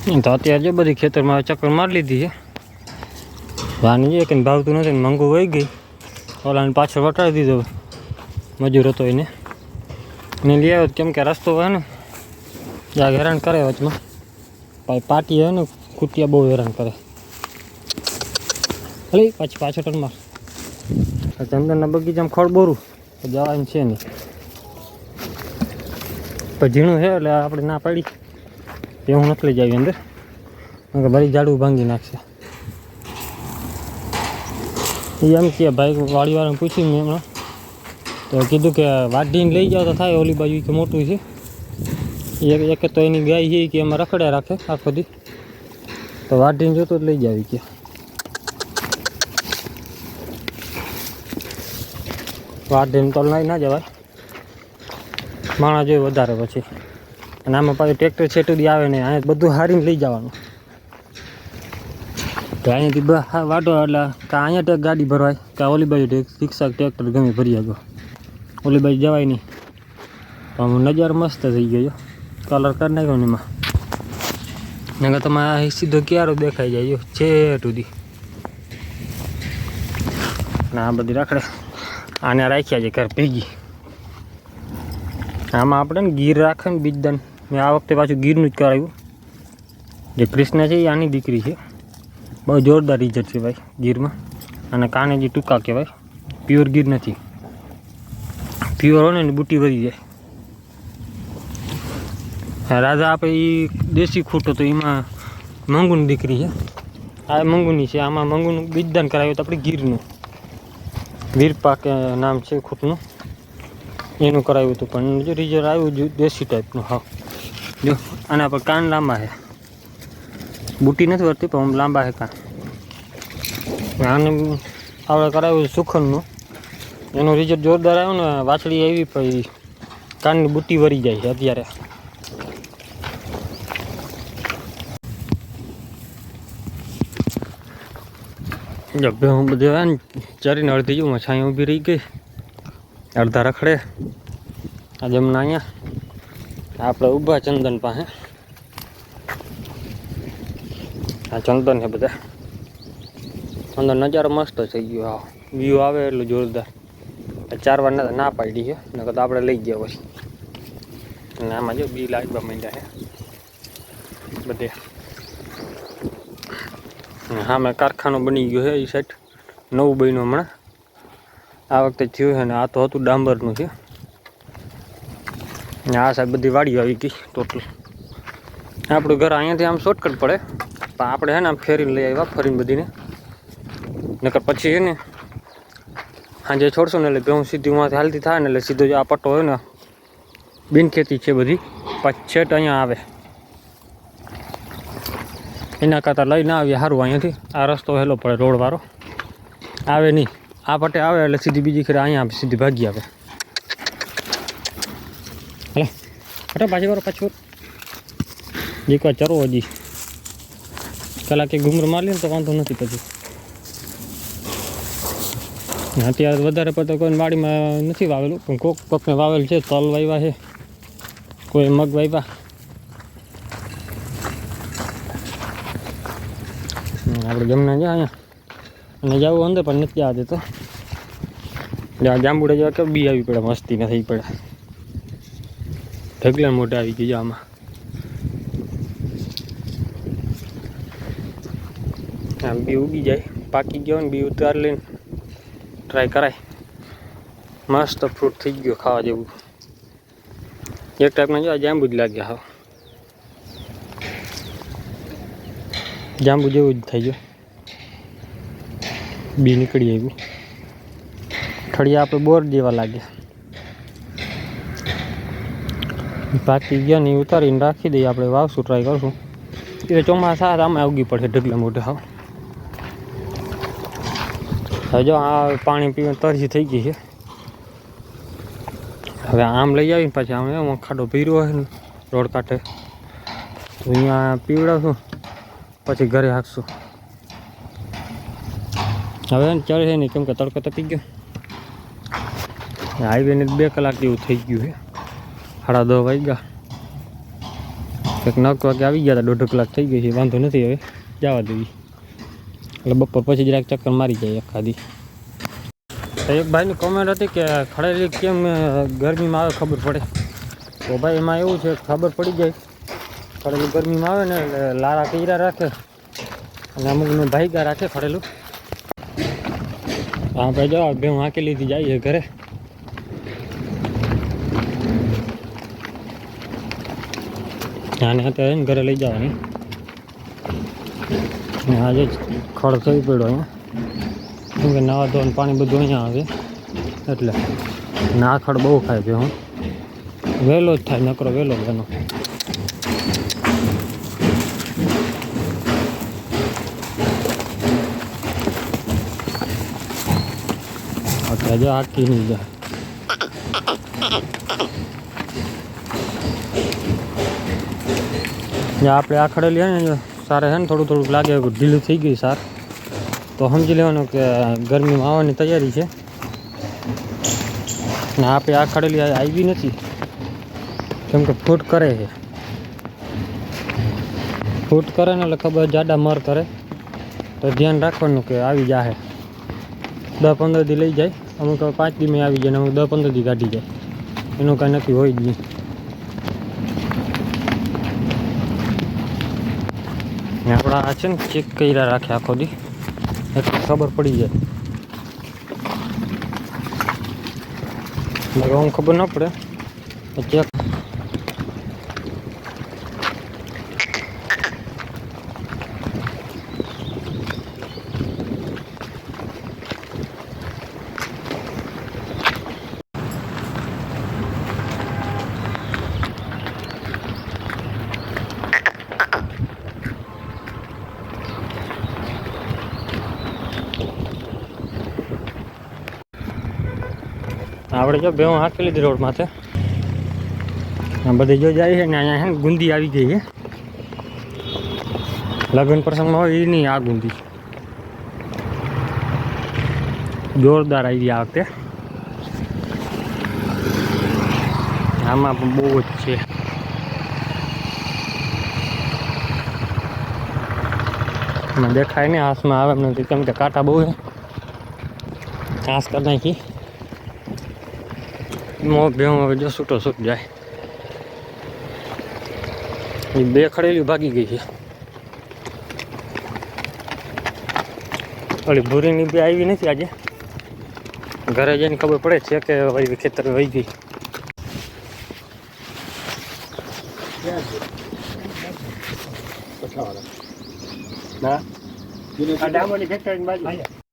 તો અત્યારે જો બધી ખેતરમાં ચક્કર મારી લીધી છે. વાની જે કંઈ ભાવતું નથી મંગું વહી ગઈ ઓલાને પાછળ વટાડી દીધો મજૂર હતો એને. ને લઈ આવ્યો કેમ કે રસ્તો હોય ને જ્યાં હેરાન કરે વચમાં. પાછી પાટી હોય ને, કુટિયા બહુ હેરાન કરે. ભલે પાછી પાછળ ટન માર. ચંદનના બગીચામાં ખડ બોરું જવાનું છે નહીં. પણ ઝીણું છે એટલે આપણે ના પાડી. તે હું નથી લઈ જાવી અંદર. કારણ કે બધી ઝાડું ભાંગી નાખશે. એ એમ કે ભાઈ, વાડીવાળાને પૂછ્યું મેં હમણાં. તો કીધું કે વાઢીને લઈ જાઓ તો થાય ઓલી બાજુ કે મોટું છે. એક એક તો એની ગાય છે કે એમાં રખડ્યા રાખે આખો દી. તો વાઢીને જોતો જ લઈ જાવી કે. વાઢીને તો લઈ ના જવાય. માણસ જોઈએ વધારે પછી. અને આમાં પાછું ટ્રેક્ટર છેટું આવે ને અહીંયા બધું હારીને લઈ જવાનું. તો અહીંયાથી વાટો એટલે કાં અહીંયા ટેક ગાડી ભરવાય, કાં ઓલી બાજુ ટેક રિક્ષા ટ્રેક્ટર ગમે ભરી આગો ઓલી બાજુ જવાય નહીં. તો આમ નજારો મસ્ત થઈ ગયો કલર કરી નાખ્યો ને એમાં. નકર તમે સીધો ક્યારો દેખાઈ જાય છેટ સુધી અને આ બધી રાખડે આને રાખ્યા છે, ઘર ભેગી. આમાં આપણે ને ગીર રાખે ને બીજદાન. મેં આ વખતે પાછું ગીરનું જ કરાવ્યું. જે કૃષ્ણ છે એ આની દીકરી છે. બહુ જોરદાર રિઝલ્ટ છે ભાઈ, ગીરમાં. અને કાને જે ટૂંકા કહેવાય. પ્યોર ગીર નથી. પ્યોર હોય ને બુટી વધી જાય. રાજા આપણે એ દેશી ખૂટો તો એમાં મંગુની દીકરી છે. આ મંગુની છે, આમાં મંગુનું બીજદાન કરાવ્યું તો આપણે ગીરનું. વીર પાક નામ છે ખૂટનું. એનું કરાવ્યું હતું, પણ રિઝલ્ટ આવ્યું દેશી ટાઈપનું હા. જો, આના પર કાન લાંબા છે. બુટી નથી વળતી, પણ લાંબા છે કાન. આને આપણે કરાવ્યું સુખનનું. એનું રિઝલ્ટ જોરદાર આવ્યું ને, વાછડી આવી, પછી કાનની બુટી વળી જાય છે અત્યારે. હું બધે ચરીને અડધી જો છાંય ઊભી રહી ગઈ. અડધા રખડે. આજે હમણાં અહીંયા આપણે ઊભા ચંદન પાસે. આ ચંદન છે બધા. અંદર નજારો મસ્ત થઈ ગયો હા વ્યૂ આવે એટલું જોરદાર. ચાર વાર ના પાડી છે. નકર તો આપણે લઈ ગયા પછી. અને આમાં જો બી લાગવા માંડ્યા છે. બધે. હા, મેં કારખાનો બની ગયો છે એ સાઈડ નવું બન્યું હમણાં. આ વખતે થયું છે ને આ તો હતું ડાંબરનું છે. આ સાહેબ બધી વાડીઓ આવી ગઈ ટોટલ. આપણું ઘર અહીંયાથી આમ શોર્ટકટ પડે. પણ આપણે છે ને આમ ફેરીને લઈ આવ્યા, ફરીને બધીને. નકર પછી છે ને સાંજે છોડશું ને એટલે ભેહું સીધી ઉમાંથી હાલતી થાય ને એટલે સીધો જો આ પટ્ટો હોય ને બિનખેતી છે બધી. પછેટ છેટ અહીંયા આવે. એના કરતાં લઈને આવીએ સારું અહીંયાથી. આ રસ્તો હેલો પડે રોડવાળો. આવે નહીં. આ પટે આવે એટલે સીધી બીજી ખરે અહીંયા સીધી ભાગી આવે હલો હટો પાછી કરો પાછી એક વાર ચરો હજી કલાકે ઘૂમર મારી ને તો વાંધો નથી પછી અત્યારે વધારે પડતો કોઈ વાડીમાં નથી વાવેલું પણ કોક કોકને વાવેલ છે તલ વાવ્યા છે કોઈ મગ વાવ્યા આપણે જમના જ્યાં અહીંયા અને જવું અંદર પણ નથી જવા તો જાંબુડા જેવા કે બી આવી પડે મસ્તી નથી પડે ઢગલા મોટા આવી ગયા આમાં. આમ બી ઉગી જાય. પાકી ગયો ને બી ઉતાર લઈને ટ્રાય કરાય. મસ્ત ફ્રૂટ થઈ ગયો ખાવા જેવું. એક ટાઈપના જો જાંબુ જ લાગ્યા હા. જાંબુ જેવું જ થઈ ગયું બી નીકળી આવ્યું. ઠળિયા આપણે બોર દેવા લાગ્યા પાકી ગયા ને ઉતારીને રાખી દઈએ, આપણે વાવશું ટ્રાય કરશું. એટલે ચોમાસા આમે ઉગી પડશે ઢગલા મોઢે, હા. હજો આ પાણી પીવા તરજી થઈ ગઈ છે. હવે આમ લઈ આવીને પછી આમ એમાં ખાડો પીરો હોય ને, રોડ કાંઠે. તો અહીંયા પીવડાવશું, પછી ઘરે હાંકશું. હવે ચડે નહીં કેમ કે તડકો તપી ગયો. હાઈવેને બે કલાક જેવું થઈ ગયું છે. સાડા દસ વાગ્યા. કંઈક નવ વાગે આવી ગયા હતા, દોઢ કલાક થઈ ગઈ છે, વાંધો નથી હવે, જવા દેવી. એટલે બપોર પછી જરાક ચક્કર મારી જાય ખાધી તો એક ભાઈની કોમેન્ટ હતી કે ખડેલી કેમ ગરમીમાં આવે ખબર પડે. તો ભાઈ એમાં એવું છે, ખબર પડી જાય. ખડેલું ગરમીમાં આવે ને એટલે લારા કીરા રાખે અને અમુકનું ભાઈગા રાખે ખડેલું. હા ભાઈ જાઓ બે હું હાંકી લીધી, જઈએ ઘરે. આને અત્યારે ઘરે લઈ જવાની. અને આજે ખડ થઈ પડ્યો અહીંયા. કે નવા ધોવાનું પાણી બધું અહીંયા આવે. એટલે ના ખડ બહુ ખાય છે, હું. વહેલો જ થાય, નકરો વહેલો જ એનો. અત્યારે આખી નહીં જાય. જ્યાં આપણે આખડેલી ને સારે છે ને થોડું થોડુંક લાગે ઢીલું થઈ ગયું સાર. તો સમજી લેવાનું કે ગરમીમાં આવવાની તૈયારી છે. ને આપણે આખડેલી આવી નથી. કેમ કે ફૂટ કરે છે. ફૂટ કરે ને એટલે ખબર જાડા મર કરે. તો ધ્યાન રાખવાનું કે આવી જાહે. દસ પંદર દી લઈ જાય. અમુક પાંચ દી મેં આવી જાય અમુક દસ પંદર દી કાઢી જાય. એનું કાંઈ નક્કી હોય જ નહીં. ને આપણા છે ને ચેક કર્યા રાખે આખો દી. એટલે ખબર પડી જાય. રોંગ ખબર ન પડે. ચેક આપણે જો બે હાંકી લીધી રોડ માથે. આ બધી જો જાય છે ને અહીંયા છે ગુંદી આવી ગઈ છે. લગ્ન પ્રસંગમાં હોય એ નહીં આ ગુંદી. જોરદાર આવી આ વખતે. આમાં પણ બહુ જ છે. દેખાય ને હાથમાં આવે નથી. કેમ કે કાંટા બહુ છે. ઘાસ કરી નાખી. મો જો છૂટો છૂટ જાય. એ બે ખડેલી ભાગી ગઈ છે. ઓલી ભૂરીની બે આવી નથી આજે. ઘરે જઈને ખબર પડે છે કે ભાઈ ખેતર વહી ગઈ. ના? આ ડામોની ફેક્ટરી બાજુ.